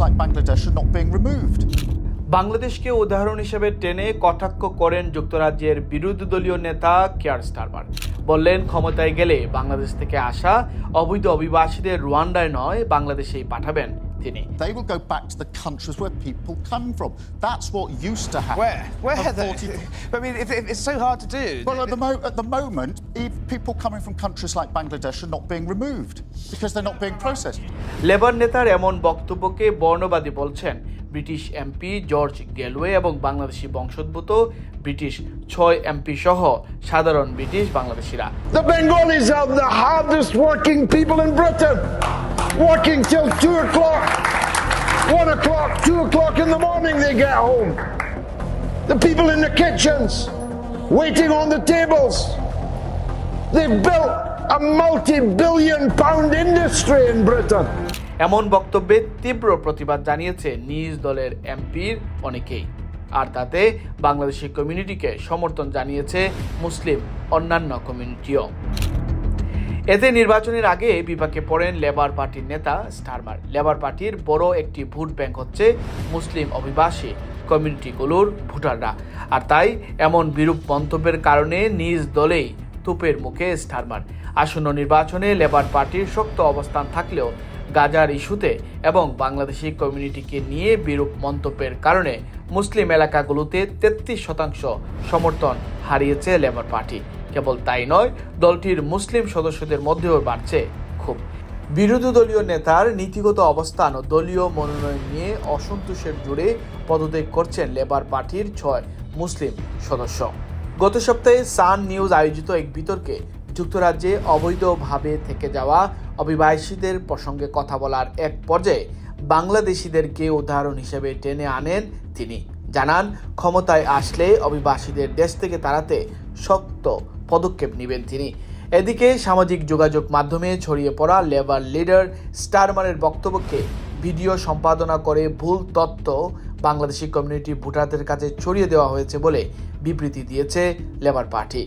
like Bangladesh are not being removed. বাংলাদেশকে উদাহরণ হিসেবে টেনে কটাক্ষ করেন যুক্তরাজ্যের বিরোধী দলীয় নেতা কেয়ার স্টারমার বললেন ক্ষমতায় গেলে বাংলাদেশ থেকে আসা অবৈধ অভিবাসীদের রুয়ান্ডায় নয় বাংলাদেশেই পাঠাবেন তিনি They will go back to the countries where people come from. That's what used to happen. Where? Where? Of The, 40 I mean, it, it- it's so hard to do. Well, at the, mo- at the moment, if people coming from countries like Bangladesh are not being removed because they're not being processed. Labour নেতার এমন বক্তব্যকে বর্ণবাদী বলছেন British MP George গেলওয়ে এবং বাংলাদেশি বংশোদ্ভূত British ছয় MP সহ সাধারণ British বাংলাদেশিরা The Bengalis are the hardest working people in Britain. Working till two o'clock, one o'clock, two o'clock in the morning they get home. The people in the kitchens, waiting on the tables. They've built a multi billion pound industry in Britain. এমন বক্তব্যে তীব্র প্রতিবাদ জানিয়েছে নিজ দলের এমপির অনেকেই। আর তাতে বাংলাদেশি কমিউনিটিকে সমর্থন জানিয়েছে মুসলিম অন্যান্য কমিউনিটিও। এতে নির্বাচনের আগে বিপাকে পড়েন লেবার পার্টির নেতা স্টারমার। লেবার পার্টির বড় একটি ভোট ব্যাংক হচ্ছে মুসলিম অভিবাসী কমিউনিটিগুলোর ভোটাররা। আর তাই এমন বিরূপ মন্তব্যের কারণে নিজ দলেই তুপের মুখে স্টারমার আসন্ন নির্বাচনে লেবার পার্টির শক্ত অবস্থান থাকলেও গাজার ইস্যুতে এবং বাংলাদেশি কমিউনিটিকে নিয়ে বিরূপ মন্তব্যের কারণে মুসলিম এলাকাগুলোতে তেত্রিশ শতাংশ সমর্থন হারিয়েছে লেবার পার্টি। কেবল তাই নয়, দলটির মুসলিম সদস্যদের মধ্যেও বাড়ছে খুব বিরোধী দলীয় নেতার নীতিগত অবস্থান ও দলীয় মনোনয়ন নিয়ে অসন্তোষের জুড়ে পদত্যাগ করছেন লেবার পার্টির ছয় মুসলিম সদস্য। গত সপ্তাহে সান নিউজ আয়োজিত এক বিতর্কে যুক্তরাজ্যে অবৈধভাবে থেকে যাওয়া অভিবাসীদের প্রসঙ্গে কথা বলার এক পর্যায়ে বাংলাদেশিদেরকে উদাহরণ হিসেবে টেনে আনেন তিনি। জানান, ক্ষমতায় আসলে অভিবাসীদের দেশ থেকে তাড়াতে শক্ত পদক্ষেপ নেবেন তিনি। এদিকে সামাজিক যোগাযোগ মাধ্যমে ছড়িয়ে পড়া লেবার লিডার স্টারমানের বক্তব্যকে ভিডিও সম্পাদনা করে ভুল তথ্য বাংলাদেশি কমিউনিটি ভোটারদের কাছে ছড়িয়ে দেওয়া হয়েছে বলে বিবৃতি দিয়েছে লেবার পার্টি।